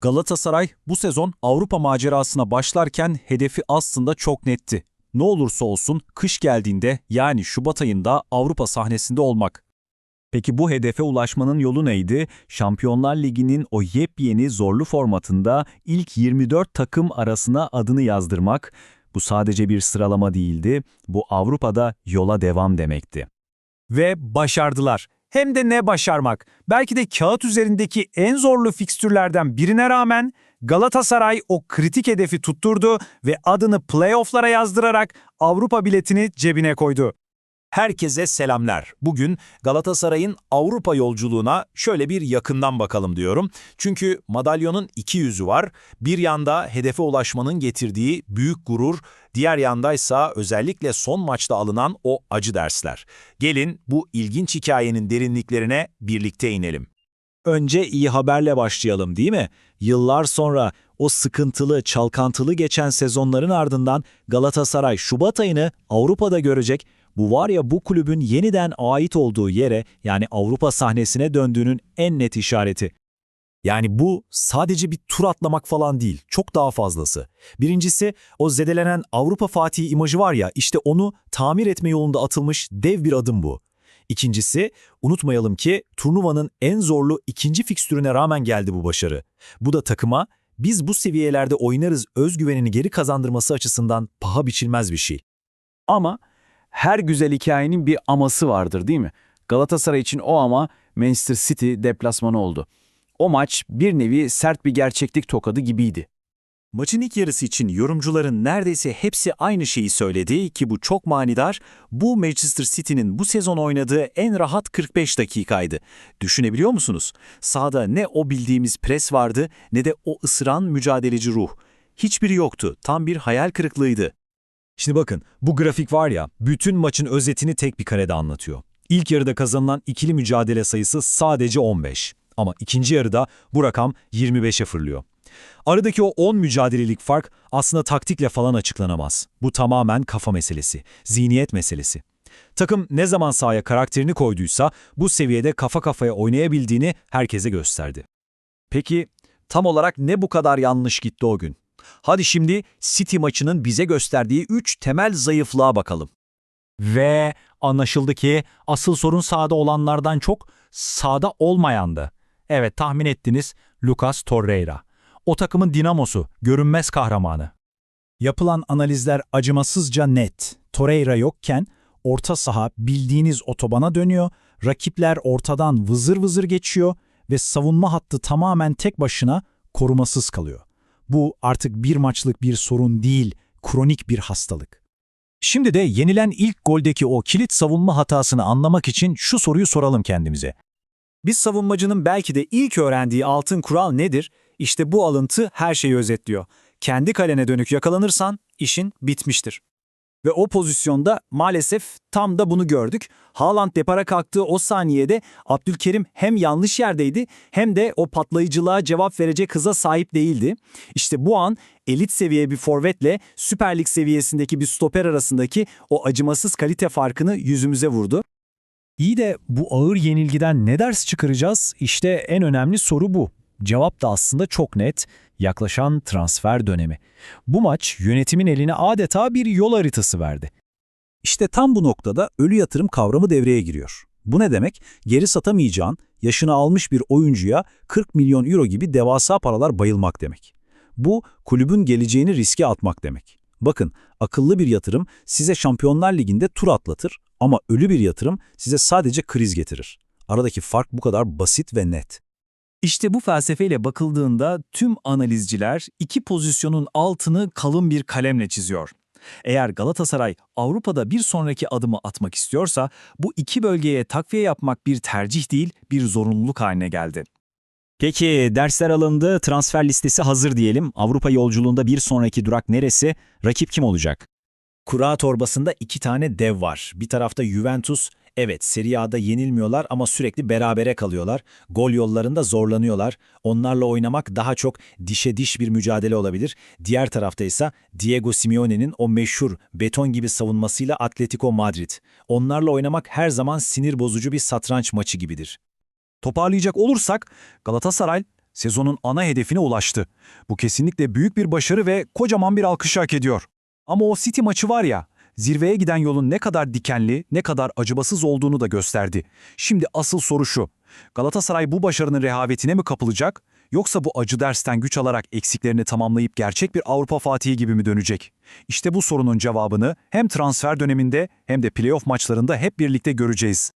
Galatasaray bu sezon Avrupa macerasına başlarken hedefi aslında çok netti. Ne olursa olsun kış geldiğinde yani Şubat ayında Avrupa sahnesinde olmak. Peki bu hedefe ulaşmanın yolu neydi? Şampiyonlar Ligi'nin o yepyeni zorlu formatında ilk 24 takım arasına adını yazdırmak. Bu sadece bir sıralama değildi, bu Avrupa'da yola devam demekti. Ve başardılar. Hem de ne başarmak. Belki de kağıt üzerindeki en zorlu fikstürlerden birine rağmen Galatasaray o kritik hedefi tutturdu ve adını playoff'lara yazdırarak Avrupa biletini cebine koydu. Herkese selamlar. Bugün Galatasaray'ın Avrupa yolculuğuna şöyle bir yakından bakalım diyorum. Çünkü madalyonun iki yüzü var. Bir yanda hedefe ulaşmanın getirdiği büyük gurur, diğer yandaysa özellikle son maçta alınan o acı dersler. Gelin bu ilginç hikayenin derinliklerine birlikte inelim. Önce iyi haberle başlayalım değil mi? Yıllar sonra o sıkıntılı, çalkantılı geçen sezonların ardından Galatasaray Şubat ayını Avrupa'da görecek. Bu var ya bu kulübün yeniden ait olduğu yere yani Avrupa sahnesine döndüğünün en net işareti. Yani bu sadece bir tur atlamak falan değil, çok daha fazlası. Birincisi o zedelenen Avrupa Fatih imajı var ya işte onu tamir etme yolunda atılmış dev bir adım bu. İkincisi, unutmayalım ki turnuvanın en zorlu ikinci fikstürüne rağmen geldi bu başarı. Bu da takıma biz bu seviyelerde oynarız özgüvenini geri kazandırması açısından paha biçilmez bir şey. Ama her güzel hikayenin bir aması vardır değil mi? Galatasaray için o ama Manchester City deplasmanı oldu. O maç bir nevi sert bir gerçeklik tokadı gibiydi. Maçın ilk yarısı için yorumcuların neredeyse hepsi aynı şeyi söyledi ki bu çok manidar. Bu Manchester City'nin bu sezon oynadığı en rahat 45 dakikaydı. Düşünebiliyor musunuz? Sahada ne o bildiğimiz pres vardı ne de o ısıran mücadeleci ruh. Hiçbiri yoktu. Tam bir hayal kırıklığıydı. Şimdi bakın bu grafik var ya bütün maçın özetini tek bir karede anlatıyor. İlk yarıda kazanılan ikili mücadele sayısı sadece 15. Ama ikinci yarıda bu rakam 25'e fırlıyor. Aradaki o 10 mücadelelik fark aslında taktikle falan açıklanamaz. Bu tamamen kafa meselesi, zihniyet meselesi. Takım ne zaman sahaya karakterini koyduysa bu seviyede kafa kafaya oynayabildiğini herkese gösterdi. Peki tam olarak ne bu kadar yanlış gitti o gün? Hadi şimdi City maçının bize gösterdiği 3 temel zayıflığa bakalım. Ve anlaşıldı ki asıl sorun sahada olanlardan çok sahada olmayandı. Evet tahmin ettiniz Lucas Torreira. O takımın dinamosu, görünmez kahramanı. Yapılan analizler acımasızca net. Torreira yokken orta saha bildiğiniz otobana dönüyor, rakipler ortadan vızır vızır geçiyor ve savunma hattı tamamen tek başına korumasız kalıyor. Bu artık bir maçlık bir sorun değil, kronik bir hastalık. Şimdi de yenilen ilk goldeki o kilit savunma hatasını anlamak için şu soruyu soralım kendimize. Bir savunmacının belki de ilk öğrendiği altın kural nedir? İşte bu alıntı her şeyi özetliyor. Kendi kalene dönük yakalanırsan işin bitmiştir. Ve o pozisyonda maalesef tam da bunu gördük. Haaland depara kalktığı o saniyede Abdülkerim hem yanlış yerdeydi hem de o patlayıcılığa cevap verecek hıza sahip değildi. İşte bu an elit seviye bir forvetle Süper Lig seviyesindeki bir stoper arasındaki o acımasız kalite farkını yüzümüze vurdu. İyi de bu ağır yenilgiden ne ders çıkaracağız? İşte en önemli soru bu. Cevap da aslında çok net. Yaklaşan transfer dönemi. Bu maç yönetimin eline adeta bir yol haritası verdi. İşte tam bu noktada ölü yatırım kavramı devreye giriyor. Bu ne demek? Geri satamayacağın, yaşını almış bir oyuncuya 40 milyon euro gibi devasa paralar bayılmak demek. Bu, kulübün geleceğini riske atmak demek. Bakın, akıllı bir yatırım size Şampiyonlar Ligi'nde tur atlatır ama ölü bir yatırım size sadece kriz getirir. Aradaki fark bu kadar basit ve net. İşte bu felsefeyle bakıldığında tüm analizciler iki pozisyonun altını kalın bir kalemle çiziyor. Eğer Galatasaray Avrupa'da bir sonraki adımı atmak istiyorsa bu iki bölgeye takviye yapmak bir tercih değil bir zorunluluk haline geldi. Peki dersler alındı, transfer listesi hazır diyelim. Avrupa yolculuğunda bir sonraki durak neresi? Rakip kim olacak? Kura torbasında iki tane dev var. Bir tarafta Juventus, evet Serie A'da yenilmiyorlar ama sürekli berabere kalıyorlar. Gol yollarında zorlanıyorlar. Onlarla oynamak daha çok dişe diş bir mücadele olabilir. Diğer tarafta ise Diego Simeone'nin o meşhur beton gibi savunmasıyla Atletico Madrid. Onlarla oynamak her zaman sinir bozucu bir satranç maçı gibidir. Toparlayacak olursak Galatasaray Sezonun ana hedefine ulaştı. Bu kesinlikle büyük bir başarı ve kocaman bir alkış hak ediyor. Ama o City maçı var ya, zirveye giden yolun ne kadar dikenli, ne kadar acımasız olduğunu da gösterdi. Şimdi asıl soru şu. Galatasaray bu başarının rehavetine mi kapılacak, yoksa bu acı dersten güç alarak eksiklerini tamamlayıp gerçek bir Avrupa Fatihi gibi mi dönecek? İşte bu sorunun cevabını hem transfer döneminde hem de playoff maçlarında hep birlikte göreceğiz.